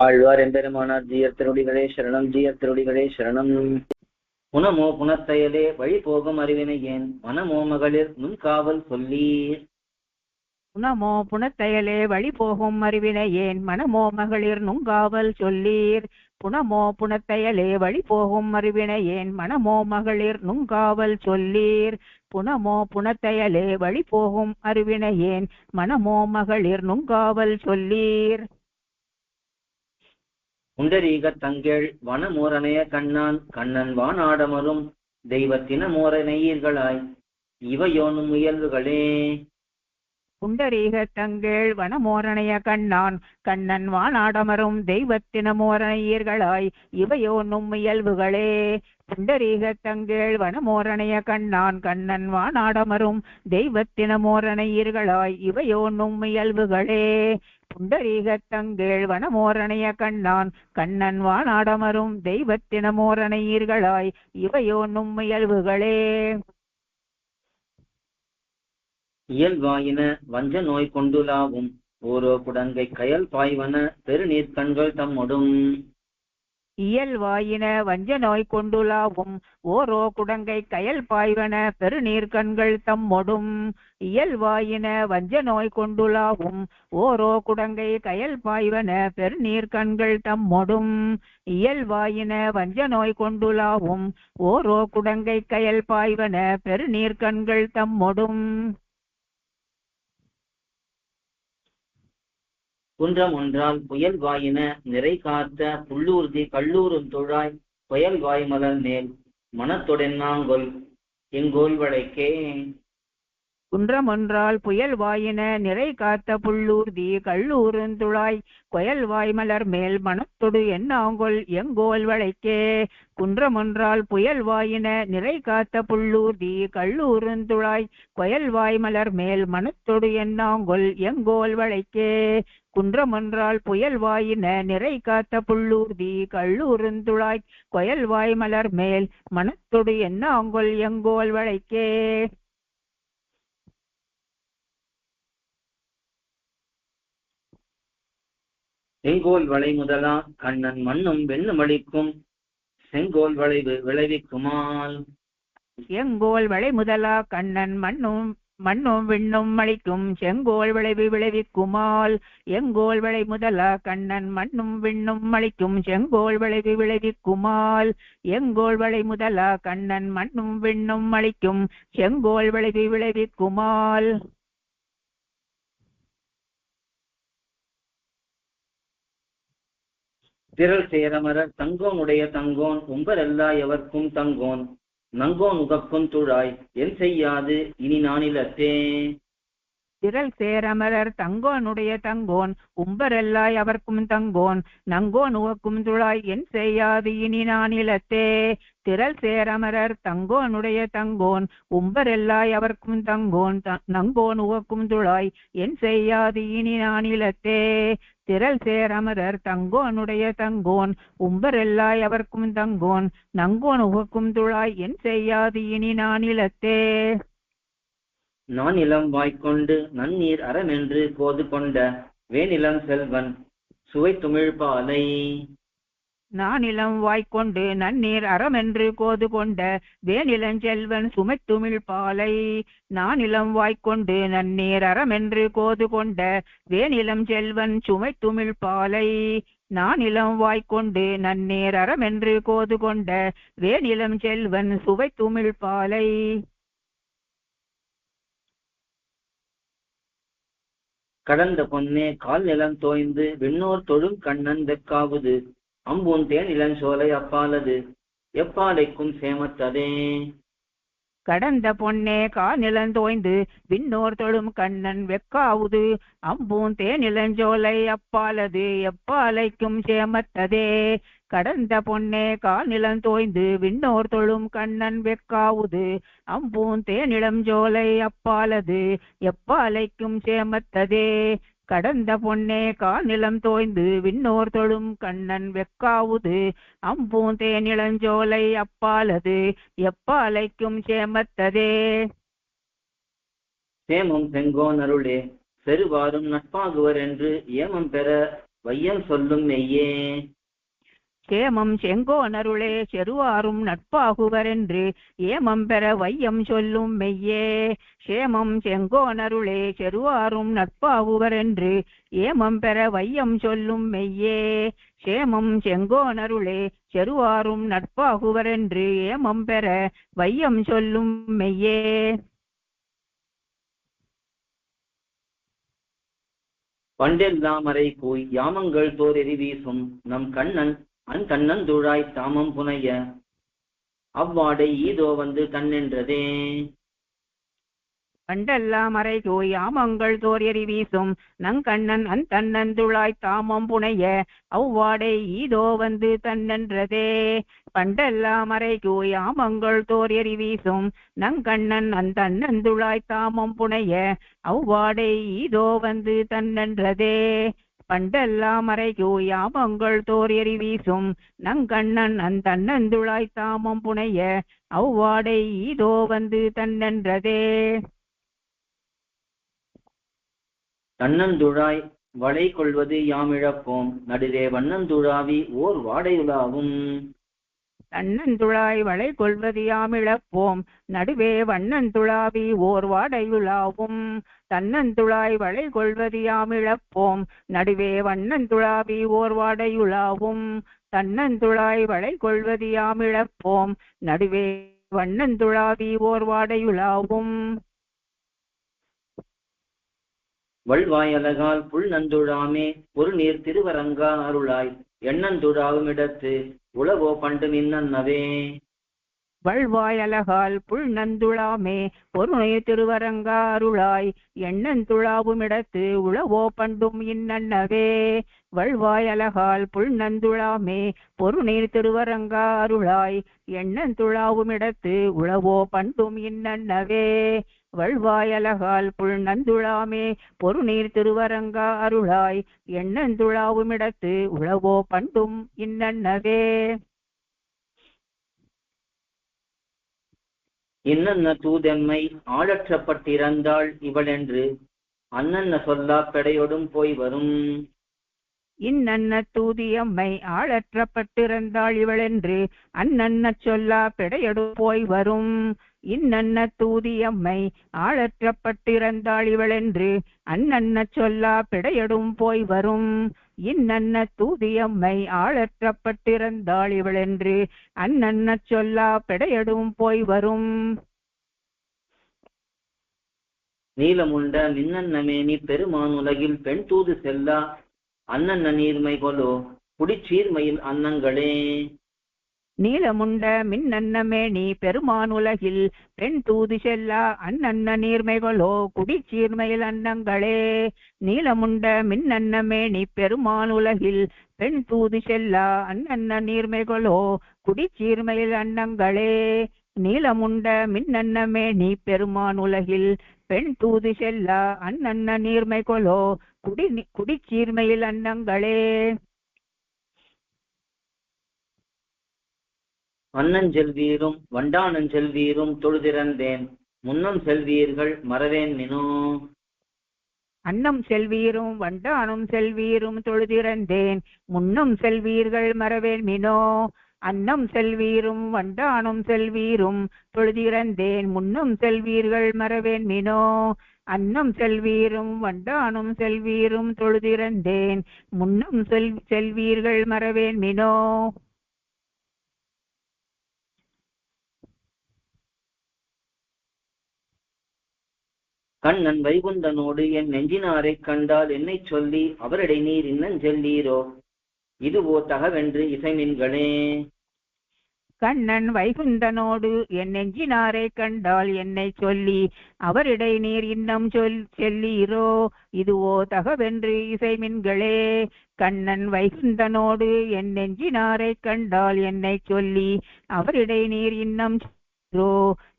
ஆழ்வார் எம்பெருமானார் ஜீயர் திருடிகளே சரணம் ஜீயர் திருடிகளே சரணம். புனமோ புனத்தையலே வழி போகும் அறிவினை ஏன்? மனமோ மகளிர் நுண் காவல் சொல்லீர். புனமோ புனத்தையலே வழி போகும் அறிவினை ஏன்? மனமோ மகளிர் நுங்காவல் சொல்லீர். புனமோ புனத்தையலே வழி போகும் அறிவினை ஏன்? மனமோ மகளிர் நுங்காவல் சொல்லீர். புனமோ புனத்தையலே வழி போகும் அறிவினை ஏன்? மனமோ மகளிர் நுங்காவல் சொல்லீர். குண்டரீக தங்கேள் வனமூரனைய கண்ணான் கண்ணன் வானாடமரும் தெய்வத்தின மோரனையீர்களாய் இவையோனும் முயல்வுகளே. புண்டரீக தங்கேள் வனமோரணைய கண்ணான் கண்ணன் வானாடமரும் தெய்வத்தினமோரணையர்களாய் இவையோனும் இயல்புகளே. புண்டரீக தங்கேள் வனமோரணைய கண்ணான் கண்ணன் வானாடமரும் தெய்வத்தினமோரணையர்களாய் இவையோ இயல்புகளே. புண்டரீக தங்கேள் வனமோரணைய கண்ணான் கண்ணன் வானாடமரும் தெய்வத்தினமோரணையர்களாய் இவையோனும் இயல்புகளே. இயல்வாயின வஞ்ச நோய் கொண்டுலாவும். ஓரோ குடங்கை கயல் பாய்வன பெருநீர் கண்கள் தம்மொடும். இயல்வாயின வஞ்ச நோய் கொண்டுலாவும். ஓரோ குடங்கை கயல் பாய்வன பெருநீர் கண்கள் தம்மொடும். இயல்வாயின வஞ்ச நோய் கொண்டுலாவும். ஓரோ குடங்கை கயல் பாய்வன பெருநீர் கண்கள் தம்மொடும். இயல்வாயின வஞ்ச நோய் கொண்டுலாவும். ஓரோ குடங்கை கயல் பாய்வன பெருநீர் கண்கள் தம்மொடும். குன்றம் ஒன்றால் புயல் வாயின நிறை காத்த புள்ளூர்தி கல்லூரும் துழாய் புயல் வாய் மலர் மேல் மனத்தொடென்னாங்கொல் எங்கோல் வளைக்கே. குன்றம் ஒன்றால் புயல் வாயின நிறை காத்த புள்ளூர்தி கள்ளூருந்துழாய் கொயல் வாய்மலர் மேல் மனத்தொடு என்னாங்கொல் எங்கோல் வளைக்கே. குன்றம் ஒன்றால் புயல் வாயின நிறை காத்த புள்ளூர்தி கள்ளூருந்துழாய் கொயல் வாய்மலர் மேல் மனத்தொடு என்னாங்கொல் எங்கோல் வளைக்கே. குன்றம் ஒன்றால் புயல் வாயின நிறை காத்த புள்ளூர்தி கள்ளூருந்துழாய் கொயல் வாய்மலர் மேல் மனத்தொடு என்னாங்கொல் எங்கோல் வளைக்கே. செங்கோல் வளை முதலா கண்ணன் மண்ணும் வெண்ணும் அளிக்கும் செங்கோல் வளைவு விளைவிக்குமால். எங்கோல் வளை முதலா கண்ணன் மண்ணும் மண்ணும் விண்ணும் அளிக்கும் செங்கோல் விளைவு விளைவிக்குமால். எங்கோல் விளை முதலா கண்ணன் மண்ணும் விண்ணும் அளிக்கும் செங்கோல் விளைவு விளைவிக்குமால். எங்கோல் விளை முதலா கண்ணன் மண்ணும் விண்ணும் அளிக்கும் செங்கோல் விளைவு விளைவிக்குமால். திரள் சேரமரர் தங்கோனுடைய தங்கோன் உம்பரெல்லா எவர்க்கும் தங்கோன். நங்கோன் உகக்கும் துழாய் என் செய்யாது இனி நானிலத்தே திரள் சேரமரர் தங்கோனுடைய தங்கோன் உம்பரெல்லாய் அவர்க்கும் தங்கோன் நங்கோன் உவக்கும் துழாய் என் செய்யாது இனி நான் இலத்தே திரள் சேரமரர் தங்கோனுடைய தங்கோன் உம்பரெல்லாய் அவர்க்கும் தங்கோன் நங்கோன் உவக்கும் துழாய் என் செய்யாது இனி நான் இலத்தே திரள் சேரமரர் தங்கோனுடைய தங்கோன் உம்பரெல்லாய் அவர்க்கும் தங்கோன் நங்கோன் உவக்கும் துழாய் என் செய்யாது இனி நான் இலத்தே நான் இளம் வாய்க்கொண்டு நன்னீர் அறமென்று போது கொண்ட வேனிலம் செல்வன் சுவை துமிழ்பாலை நானிலம் வாய்க்கொண்டு நன்னீர் அறமென்று கோது கொண்ட வேனிலஞ்செல்வன் சுமைத்துமிழ் பாலை. நானிலம் வாய்க்கொண்டு நன்னீர் அறமென்று கோது கொண்ட வேனிலம் செல்வன் சுமைத்துமிழ் பாலை. நானிலம் வாய்க்கொண்டு நன்னீர் அறமென்று கோது கொண்ட வேனிலம் செல்வன் சுவைத்துமிழ் பாலை. கடந்த பொன்னே கால் நிலம் தோய்ந்து விண்ணோர் தொழும் கண்ணன் வெக்காவது அம்பூன் தேன் இளஞ்சோலை அப்பாலது. எப்பாலைக்கும் சேமத்ததே. கடந்த பொன்னே காநிலந்தோய்ந்து விண்ணோர் தொழும் கண்ணன் வெக்காவுது. அம்பூன் தேனிலஞ்சோலை அப்பாலது. எப்பாலைக்கும் சேமத்ததே. கடந்த பொன்னே காநிலந்தோய்ந்து விண்ணோர் தொழும் கண்ணன் வெக்காவுது. அம்பூன் தேனிளம் ஜோலை அப்பாலது. எப்பாலைக்கும் சேமத்ததே. கடந்த பொன்னே காநிலம் தோய்ந்து விண்ணோர் தொழும் கண்ணன் வெக்காவுது. அம்பூந்தேன் இளஞ்சோலை அப்பாலது. எப்பாலைக்கும் சேமத்ததே. சேமம் செங்கோன் அருளே. பெருவாரும் நட்பாகுவர் என்று ஏமம் பெற வையம் சொல்லும் மெய்யே. கேமம் செங்கோனருளே செருவாரும் நட்பாகுவரென்று ஏமம் பெற வையம் சொல்லும் மெய்யே. சேமம் செங்கோனருளே செருவாரும் நட்பாகுவரென்று ஏமம் பெற வையம் சொல்லும் மெய்யே. சேமம் செங்கோனருளே செருவாரும் நட்பாகுவரென்று ஏமம் பெற வையம் சொல்லும் மெய்யே. பண்டெல்லாம் அறை யாமங்கள் தோர் எரி வீசும் நம் கண்ணன் அன் கண்ணந்துழாய் தாமம் புனைய. அவ்வாடை ஈதோ வந்து கண்ணென்றதே. கண்டெல்லாம் அறைகோய் ஆமங்கள் தோரியறி வீசும். நங்கண்ணன் அந் தன்னந்துழாய் தாமம் புனைய. அவ்வாடை ஈதோ வந்து தன்னன்றதே பண்டெல்லாம் அறைகோய் ஆமங்கள் தோரியறி வீசும். நங்கண்ணன் அந் தன்னந்துழாய் தாமம் புனைய. அவ்வாடை ஈதோ வந்து தன்னன்றதே பண்டெல்லாம் அறைகோய் ஆமங்கள் தோர் எரி வீசும். நங்கண்ணன் அந் தன்னந்துழாய் தாமம் புனைய அவ்வாடை இதோ வந்து தன்னன்றதே தன்னந்துழாய் வளை கொள்வது யாமிழப்போம். நடுவே வண்ணந்துழாவி ஓர் வாடையுலாவும் தன்னந்துழாய் வளை கொள்வதியாமிழப்போம் நடுவே வண்ணந்துழாவி ஓர் வாடையுலாவும் தன்னந்துழாய் வளை கொள்வதியாமிழப்போம் நடுவே வண்ணந்துழாவி ஓர் வாடையுலாவும் தன்னந்துழாய் வளை கொள்வதியாமிழப்போம் நடுவே வண்ணந்துழாவி ஓர் வாடையுலாவும் வள்வாயலகால் புல் நந்துழாமே ஒரு நீர் திருவரங்கா அருளாய். எண்ணந்துழாவும் இடத்து உளவோ பண்டு வள்வாய் வள்வாயலகால் புல் நந்துழாமே பொருணைய திருவரங்காருளாய் எண்ணந்துழாவும் இடத்து உளவோ பண்டும் இன்னவே வள்வாய் வள்வாயலகால் புல் நந்துழாமே பொருநீர் திருவரங்காருளாய் எண்ணந்துழாவும் இடத்து உளவோ பண்டும் இன்னவே வள்வாயலகால் புல் நந்துழாமே பொருநீர் திருவரங்கா அருளாய் எண்ணந்துழாவுமிடத்து உளவோ பண்டும் இன்னன்னவே. இன்னன்ன தூதன்மை ஆழற்றப்பட்டிறந்தாள் இவளென்று அன்னன்ன சொல்லா பெடையொடும் போய் வரும். இன்னன்ன தூதியம்மை ஆளற்றப்பட்டிருந்தாள் இவளென்று அன்னன்ன சொல்லா பிடையடு போய் வரும். இன்னன்ன தூதியம்மை ஆளற்றப்பட்டிருந்தாள் இவளென்று அன்னன்ன சொல்லா பிடையடும் போய் வரும். இன்னன்ன தூதியம்மை ஆளற்றப்பட்டிருந்தாள் இவளென்று அன்னன்ன சொல்லா பிடையடும் போய் வரும். நீலமுண்ட மின்னன்னமேனி பெருமான் உலகில் பெண் தூது செல்லா அன்னன்ன நீர்மை கொலோ குடிச்சீர்மையில் அன்னங்களே நீலமுண்ட மின்னன்னமேனி பெருமானுலகில் பெண் தூது செல்லா அன்னன்ன நீர்மைகளோ குடிச்சீர்மையில் அன்னங்களே நீலமுண்ட மின்னன்னமேனி பெருமானுலகில் பெண் தூது செல்லா அன்னன்ன நீர்மைகளோ குடிச்சீர்மையில் அன்னங்களே நீலமுண்ட மின்னன்னமேனி பெருமானுலகில் பெண் தூது செல்லா அன்னன்ன நீர்மைகளோ குடி குடிச்சீர்மையில் அன்னங்களே. அன்னன் செல்வீரும் வண்டானன் செல்வீரும் தொழுதிறந்தேன் முன்னம் செல்வீர்கள் மறவேன் நினோ. அன்னம் செல்வீரும் வண்டானும் செல்வீரும் தொழுதிறந்தேன் முன்னும் செல்வீர்கள் மறவேன் மினோ அன்னம் செல்வீரும் வண்டானும் செல்வீரும் தொழுதிறந்தேன் முன்னும் செல்வீர்கள் மறவேன் மினோ அன்னம் செல்வீரும் வண்டானும் செல்வீரும் தொழுதிறந்தேன் முன்னும் செல் செல்வீர்கள் மறவேன் மினோ. கண்ணன் வைகுந்தனோடு என் நெஞ்சினாரைக் கண்டால் என்னை சொல்லி அவரிடை நீர் இன்னஞ்செல்லீரோ இதுவோ தகவென்று இசைமின்களே கண்ணன் வைகுந்தனோடு என் நெஞ்சினாரை கண்டால் என்னை சொல்லி அவரிடை நீர் இன்னம் சொல் செல்லீரோ இதுவோ தகவென்று இசைமின்களே. கண்ணன் வைகுந்தனோடு என் நெஞ்சினாரை கண்டால் என்னை சொல்லி அவரிடை நீர் இன்னம் ரோ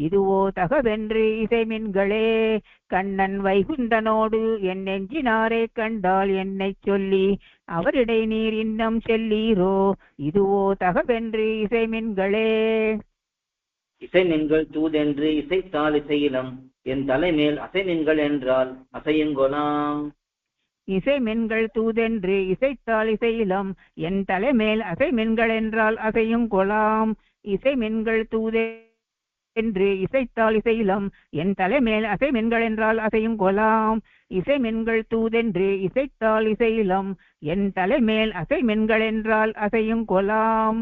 இதுவோ தகவென்று இசைமின்களே கண்ணன் வைகுந்தனோடு என் நெஞ்சினாரே கண்டால் என்னைச் சொல்லி அவரிடை நீர் இன்னம் செல்லீரோ? இதுவோ தகவென்று இசைமின்களே. இசைமின்கள் தூதென்று இசைத்தால் இசையிலம் என் தலைமேல் அசைமின்கள் என்றால் அசையுங்கொலாம். இசை மின்கள் தூதென்று இசைத்தால் இசையிலம் என் தலைமேல் அசை மின்கள் என்றால் அசையும் கொலாம் இசை மின்கள் என்று இசைத்தால் இசையிலம் என் தலைமேல் அசை மென்கள் என்றால் அசையும் கொலாம். இசை மென்கள் தூதென்று இசைத்தால் இசையிலம் என் தலைமேல் அசை மென்கள் என்றால் அசையும் கொலாம்.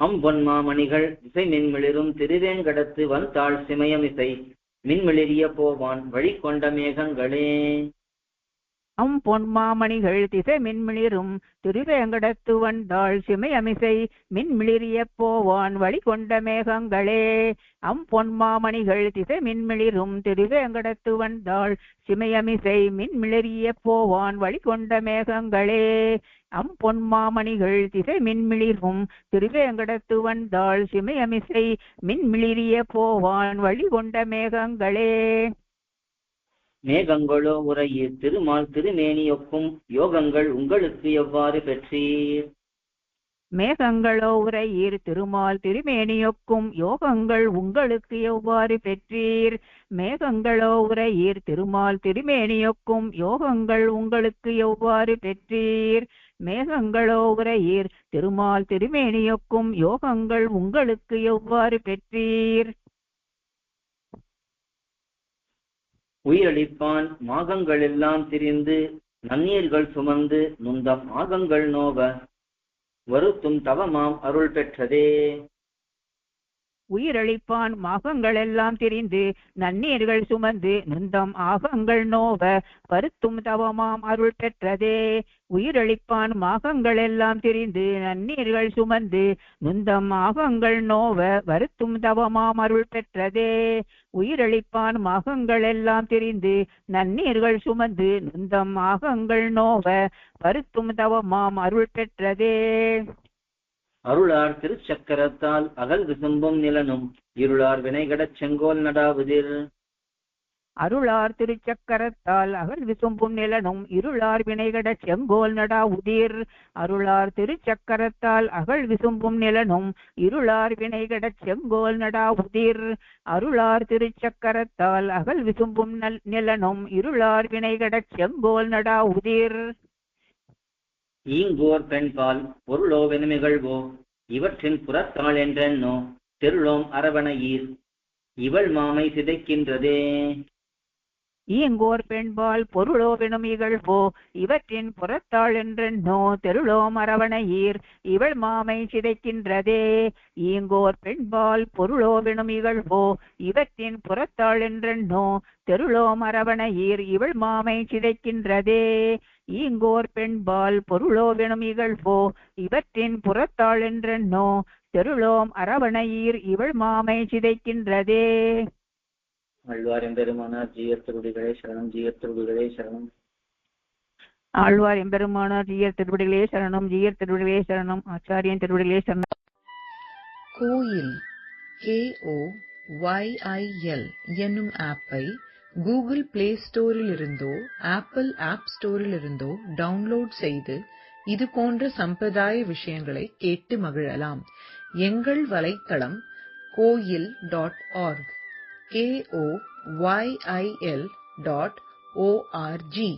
அம்பொன் மாமணிகள் இசை மின்மிளிரும் திருவேங்கடத்து வந்தாள் சிமயம் இசை. மின்மிளிரிய போவான் வழி கொண்ட மேகங்களே. அம் பொன்மாமணிகள் திசை மின்மிளிரும் திருவேங்கடத்து வந்தாள் சிமையமிசை மின்மிளிரிய போவான் வழி கொண்ட மேகங்களே. அம் பொன்மாமணிகள் திசை மின்மிளிரும் திருவேங்கடத்து வந்தாள் சிமையமிசை மின்மிளிரிய போவான் வழி கொண்ட மேகங்களே. அம் பொன்மாமணிகள் திசை மின்மிளிரும் திருவேங்கடத்து வந்தாள் சிமையமிசை மின்மிளிரிய போவான் வழி கொண்ட மேகங்களே. மேகங்களோ உரையீர் திருமால் திருமேனியொக்கும் யோகங்கள் உங்களுக்கு எவ்வாறு பெற்றீர்? மேகங்களோ உரையீர் திருமால் திருமேனியொக்கும் யோகங்கள் உங்களுக்கு எவ்வாறு பெற்றீர்? மேகங்களோ உரையீர் திருமால் திருமேனியொக்கும் யோகங்கள் உங்களுக்கு எவ்வாறு பெற்றீர்? மேகங்களோ உரையீர் திருமால் திருமேனியொக்கும் யோகங்கள் உங்களுக்கு எவ்வாறு பெற்றீர்? உயிரளிப்பான். மாகங்கள் எல்லாம் திரிந்து நன்னீர்கள் சுமந்து நுந்தம் ஆகங்கள் நோவ. வருத்தும் தவமாம் அருள் பெற்றதே. உயிரழிப்பான் மாகங்கள் எல்லாம் திரிந்து நன்னீர்கள் சுமந்து நுந்தம் ஆகங்கள் நோவ பருத்தும் தவமாம் அருள் பெற்றதே. உயிரழிப்பான் மாகங்கள் எல்லாம் திரிந்து நன்னீர்கள் சுமந்து நுந்தம் ஆகங்கள் நோவ வருத்தும் தவமாம் அருள் பெற்றதே. உயிரழிப்பான் மாகங்கள் எல்லாம் திரிந்து நன்னீர்கள் சுமந்து நுந்தம் ஆகங்கள் நோவ வருத்தும் தவமாம் அருள் பெற்றதே. அருளார் திருச்சக்கரத்தால் அகல் விசும்பும் நிலனும் இருளார் வினைகடச் செங்கோல் நடாவதில் அருளார் திருச்சக்கரத்தால் அகல் விசும்பும் நிலனும் இருளார் வினைகட செங்கோல் நடா உதிர் அருளார் திருச்சக்கரத்தால் அகல் விசும்பும் நிலனும் இருளார் வினைகட செங்கோல் நடா உதிர் அருளார் திருச்சக்கரத்தால் அகல் விசும்பும் நல்- நிலனும் இருளார் வினைகட செங்கோல் நடா உதிர் ஈங்கோர் பெண்பால் பொருளோ வெனுமிகழ்வோ இவற்றின் புறத்தாள் என்றென்னோ தெருளோம் அரவணையீர் இவள் மாமை சிதைக்கின்றதே. ஈங்கோர் பெண்பால் பொருளோவெனும் இகழ்வோ இவற்றின் புறத்தாள் என்றென்னோ தெருளோம் அரவணையீர் இவள் மாமை சிதைக்கின்றதே. ஈங்கோர் பெண்பால் பொருளோவெனும் இகழ்வோ இவற்றின் புறத்தாள் என்றென்னோ தெருளோம் அரவணையீர் இவள் மாமை சிதைக்கின்றதே. ஈங்கோர் பெண்பால் பொருளோ பொருளோவெனும் இகழ்வோ இவற்றின் புறத்தாள் என்றென்னோ தெருளோம் அரவணையீர் இவள் மாமை சிதைக்கின்றதே. ஆழ்வார் எம்பெருமானார் ஜீயர் சரணம் ஜீயர் சரணம். ஆழ்வார் எம்பெருமானார் ஜீயர் திருவடிகளே சரணம் ஜீயர் திருவடிகளே சரணம் ஆச்சாரியன் திருவடிகளே சரணம். கோயில் K O Y I L என்னும் ஆப்பை கூகுள் பிளே ஸ்டோரிலிருந்தோ ஆப்பிள் ஆப் ஸ்டோரிலிருந்தோ டவுன்லோட் செய்து இது போன்ற சம்பிரதாய விஷயங்களை கேட்டு மகிழலாம். எங்கள் வலைத்தளம் Koyil dot org K O Y I L dot O R G